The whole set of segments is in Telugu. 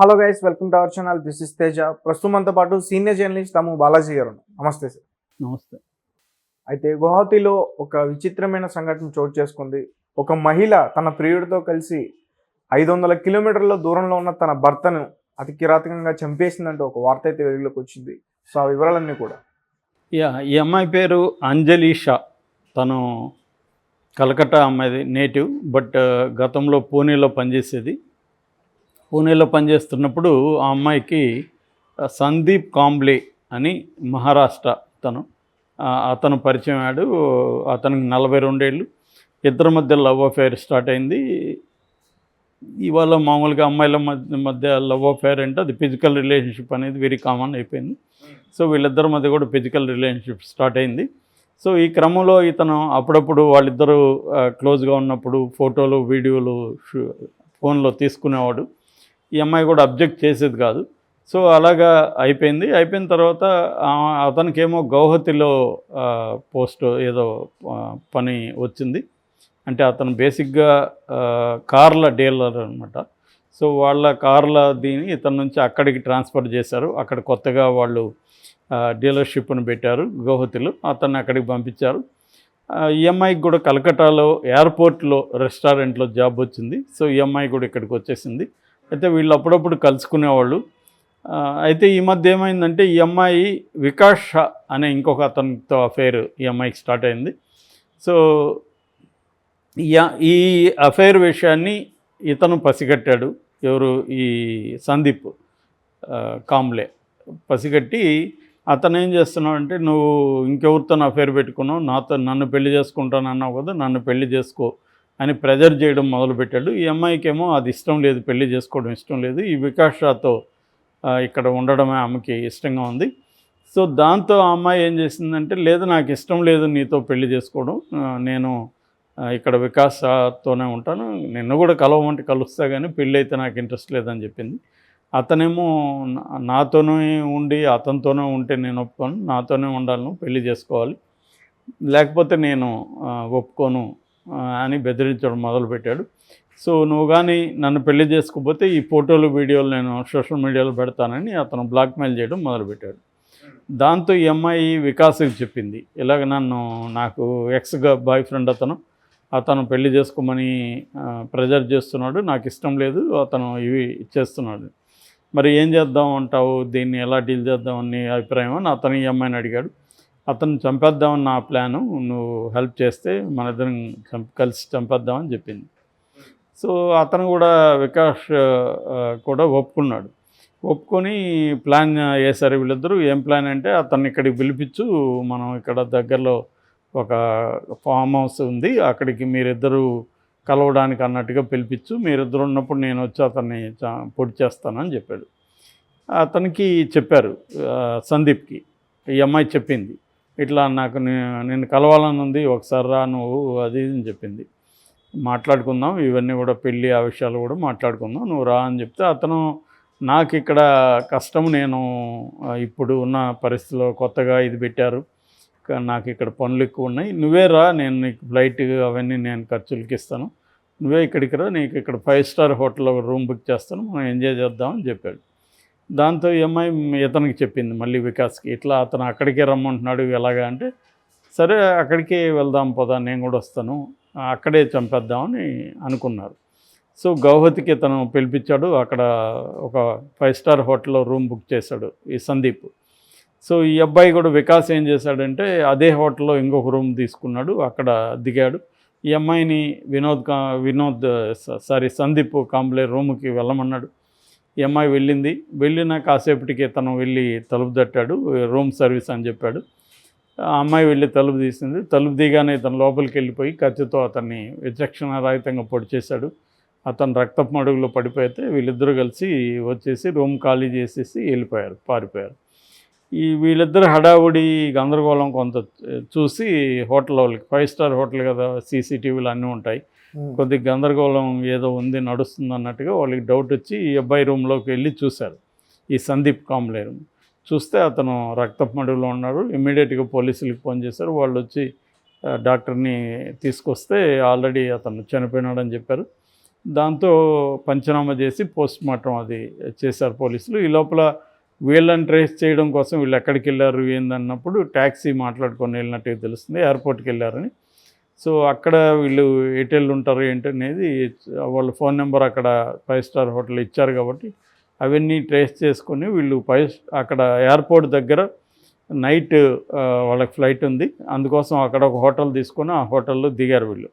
Hello guys welcome to our channel this is Teja ప్రస్తుతం మనతో పాటు సీనియర్ జర్నలిస్ట్ తము బాలాజీ గారు. నమస్తే సార్ నమస్తే. అయితే గువాహతిలో ఒక విచిత్రమైన సంఘటన చోటు చేసుకుంది. ఒక మహిళ తన ప్రియుడితో కలిసి ఐదు వందల కిలోమీటర్ల దూరంలో ఉన్న తన భర్తను అతి కిరాతకంగా చంపేసిందంటూ ఒక వార్త అయితే వెలుగులోకి వచ్చింది. సో ఆ వివరాలన్నీ కూడా. యా ఈ అమ్మాయి పేరు అంజలి షా. తను కలకత్తా అమ్మాయిది నేటివ్ బట్ గతంలో పూణేలో పనిచేసేది. పూణేలో పనిచేస్తున్నప్పుడు ఆ అమ్మాయికి సందీప్ కాంబ్లే అని మహారాష్ట్ర తను అతను పరిచయం ఆడు అతనికి నలభై రెండేళ్ళు. ఇద్దరి మధ్య లవ్ అఫేర్ స్టార్ట్ అయింది. ఇవాళ మామూలుగా అమ్మాయిల మధ్య మధ్య లవ్ అఫేర్ అంటే అది ఫిజికల్ రిలేషన్షిప్ అనేది వెరీ కామన్ అయిపోయింది. సో వీళ్ళిద్దరి మధ్య కూడా ఫిజికల్ రిలేషన్షిప్ స్టార్ట్ అయింది. సో ఈ క్రమంలో ఇతను అప్పుడప్పుడు వాళ్ళిద్దరూ క్లోజ్గా ఉన్నప్పుడు ఫోటోలు వీడియోలు షూ- ఫోన్లో తీసుకునేవాడు. ఈ అమ్మాయి కూడా అబ్జెక్ట్ చేసేది కాదు. సో అలాగా అయిపోయింది. అయిపోయిన తర్వాత అతనికేమో గౌహతిలో పోస్ట్ ఏదో పని వచ్చింది. అంటే అతను బేసిక్గా కార్ల డీలర్ అనమాట సో వాళ్ళ కార్ల దీని ఇతని నుంచి అక్కడికి ట్రాన్స్ఫర్ చేశారు. అక్కడ కొత్తగా వాళ్ళు డీలర్షిప్ను పెట్టారు గౌహతిలో. అతన్ని అక్కడికి పంపించారు. ఈఎంఐకి కూడా కలకటాలో ఎయిర్పోర్ట్లో రెస్టారెంట్లో జాబ్ వచ్చింది. సో ఈఎంఐ కూడా ఇక్కడికి వచ్చేసింది. అయితే వీళ్ళు అప్పుడప్పుడు కలుసుకునేవాళ్ళు. అయితే ఈ మధ్య ఏమైందంటే ఈ అమ్మాయి వికాష్ షా అనే ఇంకొక అతనితో అఫైర్ ఈ అమ్మాయికి స్టార్ట్ అయింది. సో ఈ- ఈ అఫైర్ విషయాన్ని ఇతను పసిగట్టాడు. ఎవరు? ఈ సందీప్ కాంబ్లే పసిగట్టి అతను ఏం చేస్తున్నావు అంటే నువ్వు ఇంకెవరితో అఫేర్ పెట్టుకున్నావు. నాతో నన్ను పెళ్ళి చేసుకుంటాను అన్నావు కదా నన్ను పెళ్ళి చేసుకో. అని ప్రెజర్ చేయడం మొదలుపెట్టాడు. ఈ అమ్మాయికేమో అది ఇష్టం లేదు పెళ్ళి చేసుకోవడం ఇష్టం లేదు. ఈ వికాస్ షాతో ఇక్కడ ఉండడమే ఆమెకి ఇష్టంగా ఉంది. సో దాంతో ఆ అమ్మాయి ఏం చేసిందంటే లేదు నాకు ఇష్టం లేదు నీతో పెళ్ళి చేసుకోవడం. నేను ఆ, ఇక్కడ వికాస్తోనే ఉంటాను. నిన్ను కూడా కలవమంటే కలుస్తా కానీ పెళ్ళి అయితే నాకు ఇంట్రెస్ట్ లేదని చెప్పింది. అతనేమో నాతోనే ఉండి అతనితోనే ఉంటే నేను ఒప్పుకోను. నాతోనే ఉండాలను పెళ్ళి చేసుకోవాలి. లేకపోతే నేను ఒప్పుకోను. అని బెదిరించడం మొదలుపెట్టాడు. సో నువ్వు కానీ నన్ను పెళ్ళి చేసుకోకపోతే ఈ ఫోటోలు వీడియోలు నేను సోషల్ మీడియాలో పెడతానని అతను బ్లాక్మెయిల్ చేయడం మొదలుపెట్టాడు. దాంతో ఈ అమ్మాయి వికాస్కి చెప్పింది. ఇలాగ నన్ను నాకు ఎక్స్గా బాయ్ ఫ్రెండ్ అతను అతను పెళ్ళి చేసుకోమని ప్రెజర్ చేస్తున్నాడు. నాకు ఇష్టం లేదు అతను ఇవి చేస్తున్నాడు. మరి ఏం చేద్దాం అంటావు? దీన్ని ఎలా డీల్ చేద్దాం? నీ అభిప్రాయం అని అతను ఈ అమ్మాయిని అడిగాడు. అతను చంపేద్దామని నా ప్లాను నువ్వు హెల్ప్ చేస్తే మన ఇద్దరం కలిసి చంపేద్దామని చెప్పింది. సో అతను కూడా వికాష్ కూడా ఒప్పుకున్నాడు. ఒప్పుకొని ప్లాన్ వేశారు వీళ్ళిద్దరూ. ఏం ప్లాన్ అంటే అతన్ని ఇక్కడికి పిలిపించు మనం ఇక్కడ దగ్గరలో ఒక ఫామ్ హౌస్ ఉంది అక్కడికి మీరిద్దరూ కలవడానికి అన్నట్టుగా పిలిపించు మీరిద్దరు ఉన్నప్పుడు నేను వచ్చి అతన్ని పొడి చేస్తానని చెప్పాడు. అతనికి చెప్పారు సందీప్కి. ఈ అమ్మాయి చెప్పింది. ఇట్లా నాకు నే- నేను కలవాలని ఉంది ఒకసారి రా నువ్వు అది ఇది అని చెప్పింది. మాట్లాడుకుందాం ఇవన్నీ కూడా పెళ్ళి ఆ విషయాలు కూడా మాట్లాడుకుందాం నువ్వు రా అని చెప్తే అతను నాకు ఇక్కడ కష్టం నేను ఇప్పుడు ఉన్న పరిస్థితిలో కొత్తగా ఇది పెట్టారు. నాకు ఇక్కడ పనులు ఎక్కువ ఉన్నాయి. నువ్వే రా నేను నీకు ఫ్లైట్ అవన్నీ నేను ఖర్చులకి ఇస్తాను. నువ్వే ఇక్కడికి రా నీకు ఇక్కడ ఫైవ్ స్టార్ హోటల్లో రూమ్ బుక్ చేస్తాను మనం ఎంజాయ్ చేద్దామని చెప్పాడు. దాంతో ఈ అమ్మాయి ఇతనికి చెప్పింది మళ్ళీ వికాస్కి ఇట్లా అతను అక్కడికే రమ్మంటున్నాడు ఎలాగా? అంటే సరే అక్కడికే వెళ్దాం పోదా నేను కూడా వస్తాను అక్కడే చంపేద్దామని అనుకున్నారు. సో గౌహతికి ఇతను పిలిపించాడు అక్కడ ఒక ఫైవ్ స్టార్ హోటల్లో రూమ్ బుక్ చేశాడు ఈ సందీప్. సో ఈ అబ్బాయి కూడా వికాస్ ఏం చేశాడంటే అదే హోటల్లో ఇంకొక రూమ్ తీసుకున్నాడు అక్కడ దిగాడు. ఈ అమ్మాయిని వినోద్ కా వినోద్ స- సారీ సందీప్ కాంబ్లే రూమ్కి వెళ్ళమన్నాడు. ఈ అమ్మాయి వెళ్ళింది. వెళ్ళిన కాసేపటికి తను వెళ్ళి తలుపు తట్టాడు. రూమ్ సర్వీస్ అని చెప్పాడు. ఆ అమ్మాయి వెళ్ళి తలుపు తీసింది. తలుపు దిగానే తను లోపలికి వెళ్ళిపోయి కత్తితో అతన్ని విచక్షణ రహితంగా పొడి చేశాడు. అతను రక్తపు మడుగులో పడిపోతే వీళ్ళిద్దరూ కలిసి వచ్చేసి రూమ్ ఖాళీ చేసేసి వెళ్ళిపోయారు పారిపోయారు. ఈ వీళ్ళిద్దరు హడావుడి గందరగోళం కొంత చూసి హోటల్ వాళ్ళకి ఫైవ్ స్టార్ హోటల్ కదా సీసీటీవీలు అన్నీ ఉంటాయి. కొద్ది గందరగోళం ఏదో ఉంది నడుస్తుంది అన్నట్టుగా వాళ్ళకి డౌట్ వచ్చి ఈ అబ్బాయి రూమ్లోకి వెళ్ళి చూశారు. ఈ సందీప్ కాంబ్లే రూమ్ చూస్తే అతను రక్తపు మడుగులో ఉన్నాడు. ఇమ్మీడియట్గా పోలీసులకు ఫోన్ చేశారు. వాళ్ళు వచ్చి డాక్టర్ని తీసుకొస్తే ఆల్రెడీ అతను చనిపోయినాడని చెప్పారు. దాంతో పంచనామా చేసి పోస్ట్ మార్టం అది చేశారు పోలీసులు. ఈ లోపల వీళ్ళని ట్రేస్ చేయడం కోసం వీళ్ళు ఎక్కడికి వెళ్ళారు ఏందన్నప్పుడు ట్యాక్సీ మాట్లాడుకొని వెళ్ళినట్టుగా తెలుస్తుంది. ఎయిర్పోర్ట్కి వెళ్ళారని. సో అక్కడ వీళ్ళు ఎటెళ్ళు ఉంటారు ఏంటనేది వాళ్ళ ఫోన్ నెంబర్ అక్కడ ఫైవ్ స్టార్ హోటల్ ఇచ్చారు కాబట్టి అవన్నీ ట్రేస్ చేసుకొని వీళ్ళు ఫైవ్ అక్కడ ఎయిర్పోర్ట్ దగ్గర నైట్ వాళ్ళకి ఫ్లైట్ ఉంది. అందుకోసం అక్కడ ఒక హోటల్ తీసుకొని ఆ హోటల్లో దిగారు వీళ్ళు.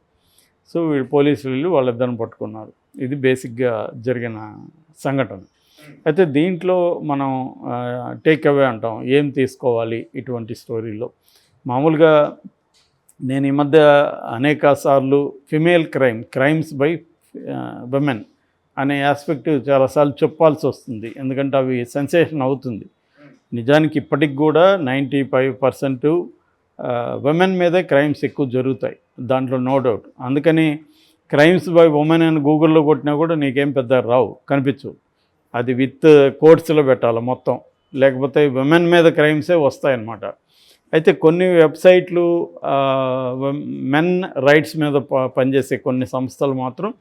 సో వీళ్ళు పోలీసులు వీళ్ళు వాళ్ళిద్దరిని పట్టుకున్నారు. ఇది బేసిక్గా జరిగిన సంఘటన. అయితే దీంట్లో మనం టేక్ అవే అంటాం. ఏం తీసుకోవాలి ఇటువంటి స్టోరీలో? మామూలుగా నేను ఈ మధ్య అనేక సార్లు female crime crimes by women అనే ఆస్పెక్ట్ చాలాసార్లు చెప్పాల్సి వస్తుంది. ఎందుకంటే అవి సెన్సేషన్ అవుతుంది. నిజానికి ఇప్పటికి కూడా నైంటీ ఫైవ్ పర్సెంట్ ఉమెన్ మీదే క్రైమ్స్ ఎక్కువ జరుగుతాయి. దాంట్లో నో డౌట్ అందుకని క్రైమ్స్ బై ఉమెన్ అని గూగుల్లో కొట్టినా కూడా నీకేం పెద్ద రావు కనిపించవు. అది విత్ కోర్ట్స్లో పెట్టాలి మొత్తం. లేకపోతే విమెన్ మీద క్రైమ్సే వస్తాయన్నమాట. అయితే కొన్ని వెబ్సైట్లు మెన్ రైట్స్ మీద ప- పనిచేసే కొన్ని సంస్థలు మాత్రం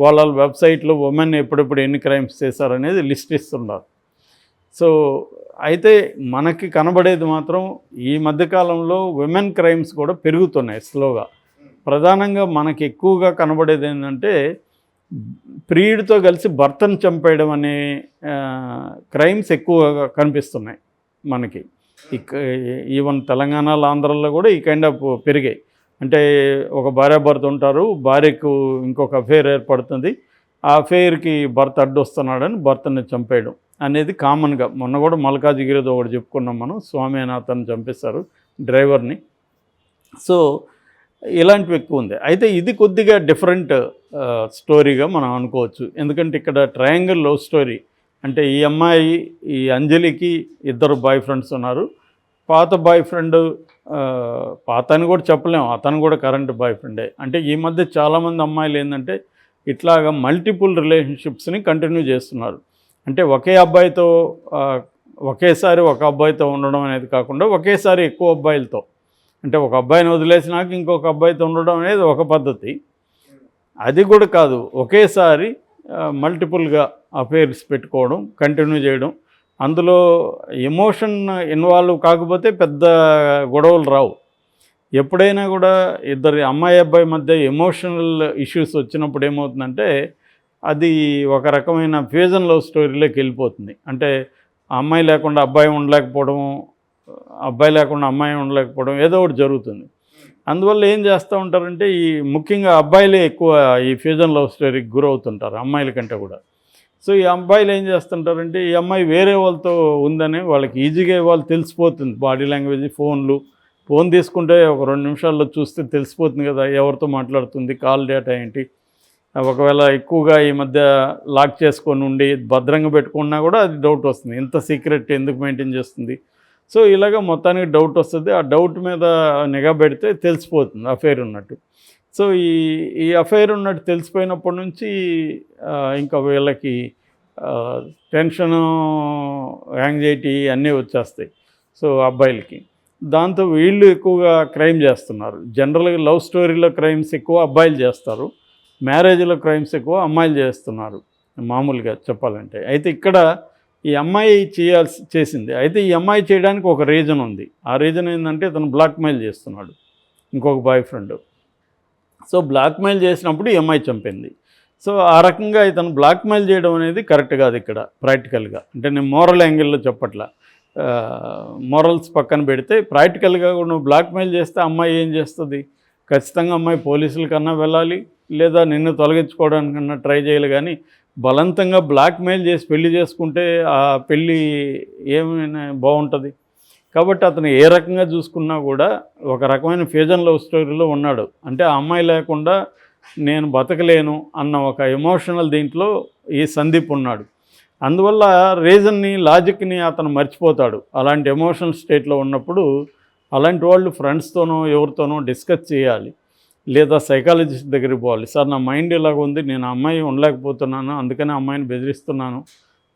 వాళ్ళ వెబ్సైట్లో ఉమెన్ ఎప్పుడెప్పుడు ఎన్ని క్రైమ్స్ చేశారనేది లిస్ట్ ఇస్తున్నారు. సో అయితే మనకి కనబడేది మాత్రం ఈ మధ్యకాలంలో ఉమెన్ క్రైమ్స్ కూడా పెరుగుతున్నాయి స్లోగా. ప్రధానంగా మనకి ఎక్కువగా కనబడేది ఏంటంటే ప్రియుడితో కలిసి భర్తను చంపేయడం అనే క్రైమ్స్ ఎక్కువగా కనిపిస్తున్నాయి మనకి. ఈవెన్ తెలంగాణలో ఆంధ్రాలో కూడా ఈ కైండ్ ఆఫ్ పెరిగాయి. అంటే ఒక భార్య భర్త ఉంటారు భార్యకు ఇంకొక అఫేర్ ఏర్పడుతుంది. ఆ అఫేర్కి భర్త అడ్డొస్తున్నాడని భర్తని చంపేయడం అనేది కామన్గా. మొన్న కూడా మల్కాజిగిరితో ఒకటి చెప్పుకున్నాం మనం స్వామినాథన్ చంపిస్తారు డ్రైవర్ని. సో ఇలాంటివి ఎక్కువ ఉంది. అయితే ఇది కొద్దిగా డిఫరెంట్ స్టోరీగా మనం అనుకోవచ్చు. ఎందుకంటే ఇక్కడ ట్రయాంగిల్ లవ్ స్టోరీ అంటే ఈ అమ్మాయి ఈ అంజలికి ఇద్దరు బాయ్ ఫ్రెండ్స్ ఉన్నారు. పాత బాయ్ ఫ్రెండ్ పాత అని కూడా చెప్పలేము అతను కూడా కరెంట్ బాయ్ ఫ్రెండే అంటే ఈ మధ్య చాలామంది అమ్మాయిలు ఏంటంటే ఇట్లాగా మల్టిపుల్ రిలేషన్షిప్స్ని కంటిన్యూ చేస్తున్నారు. అంటే ఒకే అబ్బాయితో ఒకేసారి ఒక అబ్బాయితో ఉండడం అనేది కాకుండా ఒకేసారి ఎక్కువ అబ్బాయిలతో. అంటే ఒక అబ్బాయిని వదిలేసినాక ఇంకొక అబ్బాయితో ఉండడం అనేది ఒక పద్ధతి. అది కూడా కాదు ఒకేసారి మల్టిపుల్గా అఫేర్స్ పెట్టుకోవడం కంటిన్యూ చేయడం. అందులో ఎమోషన్ ఇన్వాల్వ్ కాకపోతే పెద్ద గొడవలు రావు. ఎప్పుడైనా కూడా ఇద్దరు అమ్మాయి అబ్బాయి మధ్య ఎమోషనల్ ఇష్యూస్ వచ్చినప్పుడు ఏమవుతుందంటే అది ఒక రకమైన ఫ్యూజన్ లవ్ స్టోరీలోకి వెళ్ళిపోతుంది. అంటే ఆ అమ్మాయి లేకుండా అబ్బాయి ఉండలేకపోవడం అబ్బాయి లేకుండా అమ్మాయి ఉండలేకపోవడం ఏదో ఒకటి జరుగుతుంది. అందువల్ల ఏం చేస్తూ ఉంటారంటే ఈ ముఖ్యంగా అబ్బాయిలే ఎక్కువ ఈ ఫ్యూజన్ లవ్ స్టోరీకి గురవుతుంటారు అమ్మాయిల కంటే కూడా. సో ఈ అబ్బాయిలు ఏం చేస్తుంటారంటే ఈ అమ్మాయి వేరే వాళ్ళతో ఉందని వాళ్ళకి ఈజీగా వాళ్ళు తెలిసిపోతుంది. బాడీ లాంగ్వేజ్ ఫోన్లు. ఫోన్ తీసుకుంటే ఒక రెండు నిమిషాల్లో చూస్తే తెలిసిపోతుంది కదా ఎవరితో మాట్లాడుతుంది కాల్ డేటా ఏంటి. ఒకవేళ ఎక్కువగా ఈ మధ్య లాక్ చేసుకొని ఉండి భద్రంగా పెట్టుకున్నా కూడా అది డౌట్ వస్తుంది. ఇంత సీక్రెట్ ఎందుకు మెయింటైన్ చేస్తుంది? సో ఇలాగ మొత్తానికి డౌట్ వస్తుంది. ఆ డౌట్ మీద నిఘా పెడితే తెలిసిపోతుంది అఫేర్ ఉన్నట్టు. సో ఈ ఈ అఫైర్ ఉన్నట్టు తెలిసిపోయినప్పటి నుంచి ఇంకా వీళ్ళకి టెన్షను యాంగ్జైటీ అన్నీ వచ్చేస్తాయి. సో అబ్బాయిలకి. దాంతో వీళ్ళు ఎక్కువగా క్రైమ్ చేస్తున్నారు. జనరల్గా లవ్ స్టోరీలో క్రైమ్స్ ఎక్కువ అబ్బాయిలు చేస్తారు. మ్యారేజ్లో క్రైమ్స్ ఎక్కువ అమ్మాయిలు చేస్తున్నారు. మామూలుగా చెప్పాలంటే. అయితే ఇక్కడ ఈ అమ్మాయి చేయాల్సి చేసింది. అయితే ఈ అమ్మాయి చేయడానికి ఒక రీజన్ ఉంది. ఆ రీజన్ ఏంటంటే ఇతను బ్లాక్మెయిల్ చేస్తున్నాడు. ఇంకొక బాయ్ ఫ్రెండ్ సో బ్లాక్మెయిల్ చేసినప్పుడు ఎంఐ చంపింది. సో ఆ రకంగా ఇతను బ్లాక్మెయిల్ చేయడం అనేది కరెక్ట్ కాదు ఇక్కడ ప్రాక్టికల్గా. అంటే నేను మోరల్ యాంగిల్లో చెప్పట్లా. మోరల్స్ పక్కన పెడితే ప్రాక్టికల్గా నువ్వు బ్లాక్మెయిల్ చేస్తే అమ్మాయి ఏం చేస్తుంది? ఖచ్చితంగా అమ్మాయి పోలీసుల కన్నా వెళ్ళాలి లేదా నిన్ను తొలగించుకోవడానికన్నా ట్రై చేయాలి కానీ బలవంతంగా బ్లాక్మెయిల్ చేసి పెళ్ళి చేసుకుంటే ఆ పెళ్ళి ఏమైనా బాగుంటుంది? కాబట్టి అతను ఏ రకంగా చూసుకున్నా కూడా ఒక రకమైన ఫ్యూజన్ లవ్ స్టోరీలో ఉన్నాడు. అంటే ఆ అమ్మాయి లేకుండా నేను బతకలేను అన్న ఒక ఎమోషనల్ దీంట్లో ఈ సందీప్ ఉన్నాడు. అందువల్ల రీజన్ని లాజిక్ని అతను మర్చిపోతాడు. అలాంటి ఎమోషనల్ స్టేట్లో ఉన్నప్పుడు అలాంటి వాళ్ళు ఫ్రెండ్స్తోనో ఎవరితోనో డిస్కస్ చేయాలి. లేదా సైకాలజిస్ట్ దగ్గరికి పోవాలి. సార్ నా మైండ్ ఇలాగ ఉంది నేను అమ్మాయి ఉండలేకపోతున్నాను. అందుకని అమ్మాయిని బెదిరిస్తున్నాను.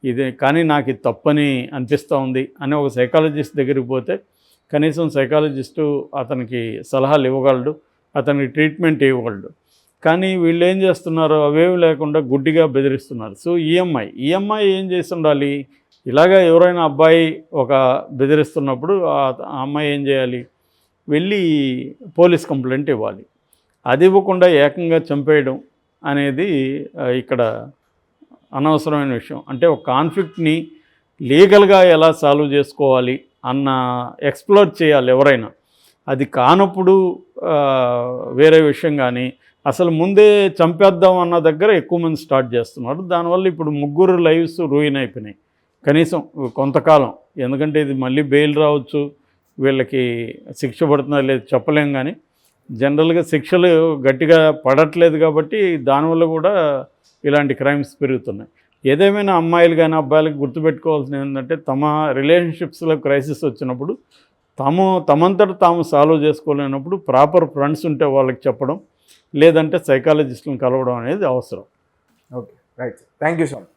ఇదే కానీ నాకు ఇది తప్పని అనిపిస్తూ ఉంది అని ఒక సైకాలజిస్ట్ దగ్గరికి పోతే కనీసం సైకాలజిస్టు అతనికి సలహాలు ఇవ్వగలడు అతనికి ట్రీట్మెంట్ ఇవ్వగలడు. కానీ వీళ్ళు ఏం చేస్తున్నారు? అవేవి లేకుండా గుడ్డిగా బెదిరిస్తున్నారు. సో ఈఎంఐ ఈఎంఐ ఏం చేసి ఉండాలి? ఇలాగా ఎవరైనా అబ్బాయి ఒక బెదిరిస్తున్నప్పుడు ఆ అమ్మాయి ఏం చేయాలి? వెళ్ళి పోలీస్ కంప్లైంట్ ఇవ్వాలి. అది ఇవ్వకుండా ఏకంగా చంపేయడం అనేది ఇక్కడ అనవసరమైన విషయం. అంటే ఒక కాన్ఫ్లిక్ట్ని లీగల్గా ఎలా సాల్వ్ చేసుకోవాలి అన్న ఎక్స్ప్లోర్ చేయాలి ఎవరైనా. అది కానప్పుడు వేరే విషయం కానీ అసలు ముందే చంపేద్దాం అన్న దగ్గర ఎక్కువ మంది స్టార్ట్ చేస్తున్నారు. దానివల్ల ఇప్పుడు ముగ్గురు లైవ్స్ రూయిన్ అయిపోయినాయి. కనీసం కొంతకాలం. ఎందుకంటే ఇది మళ్ళీ బెయిల్ రావచ్చు వీళ్ళకి శిక్ష పడుతుందా లేదు చెప్పలేం కానీ జనరల్గా శిక్షలు గట్టిగా పడట్లేదు కాబట్టి దానివల్ల కూడా ఇలాంటి క్రైమ్స్ పెరుగుతున్నాయి. ఏదేమైనా అమ్మాయిలు కానీ అబ్బాయిలకు గుర్తుపెట్టుకోవాల్సింది ఏంటంటే తమ రిలేషన్షిప్స్లో క్రైసిస్ వచ్చినప్పుడు తాము తమంతట తాము సాల్వ్ చేసుకోలేనప్పుడు ప్రాపర్ ఫ్రెండ్స్ ఉంటే వాళ్ళకి చెప్పడం లేదంటే సైకాలజిస్టులను కలవడం అనేది అవసరం. Okay right. Thank you so much.